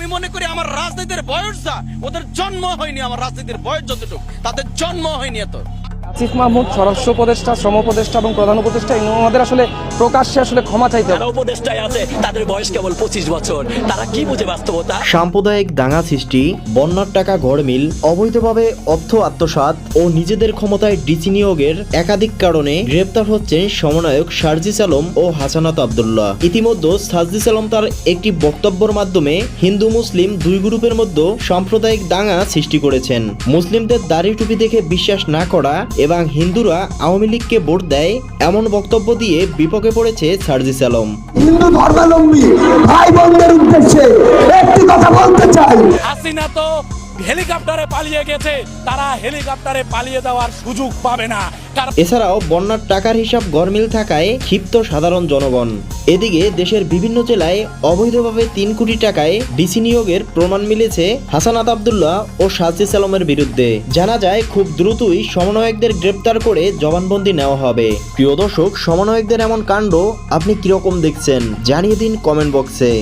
আমি মনে করি আমার রাজনীতির বয়স যা ওদের জন্ম হয়নি, আমার রাজনীতির বয়স যতটুকু, তাদের জন্ম হয়নি এত। আসিফ মাহমুদ স্বরাষ্ট্র উপদেষ্টা শ্রম উপদেষ্টা এবং প্রধান উপদেষ্টা আমাদের আসলে প্রকাশ্যে আসলে ক্ষমা চাইতে উপদেষ্টায় আছে তাদের বয়স কেবল পঁচিশ বছর। তারা কি বুঝে বাস্তবতা? সাম্প্রদায়িক দাঙ্গা সৃষ্টি বন্যার টাকা গড়মিল অবৈধভাবে অর্থ আত্মসাৎ ও নিজেদের ক্ষমতায় ডিসি নিয়োগের একাধিক কারণে গ্রেপ্তার হচ্ছেন সমন্বয়ক সার্জিস আলম ও হাসানাত আবদুল্লাহ। ইতিমধ্যে সার্জিস আলম তার একটি বক্তব্যের মাধ্যমে হিন্দু মুসলিম দুই গ্রুপের মধ্যে সাম্প্রদায়িক দাঙ্গা সৃষ্টি করেছেন। মুসলিমদের দাড়ি টুপি দেখে বিশ্বাস না করা এবং হিন্দুরা আওয়ামী লীগকে ভোট দেয় এমন বক্তব্য দিয়ে বিপক্ষে পড়েছে সার্জিস আলম। হিন্দু ধর্মাবলম্বী ভাই বোনদের উদ্দেশ্যে একটি কথা বলতে চাই। হাসিনা তো হেলিকপ্টারে পালিয়ে গেছে। তারা হেলিকপ্টারে পালিয়ে যাওয়ার সুযোগ পাবে না। এছাড়াও বন্যার টাকার হিসাব গরমিল থাকায় ক্ষিপ্ত সাধারণ জনগণ। এদিকে দেশের বিভিন্ন জেলায় অবৈধভাবে তিন কোটি টাকায় ডিসি নিয়োগের প্রমাণ মিলেছে হাসানাত আবদুল্লাহ ও সাজিস আলমের বিরুদ্ধে। জানা যায়, খুব দ্রুতই সমন্বয়কদের গ্রেপ্তার করে জবানবন্দি নেওয়া হবে। প্রিয় দর্শক, সমন্বয়কদের এমন কাণ্ড আপনি কীরকম দেখছেন? জানিয়ে দিন কমেন্ট বক্সে।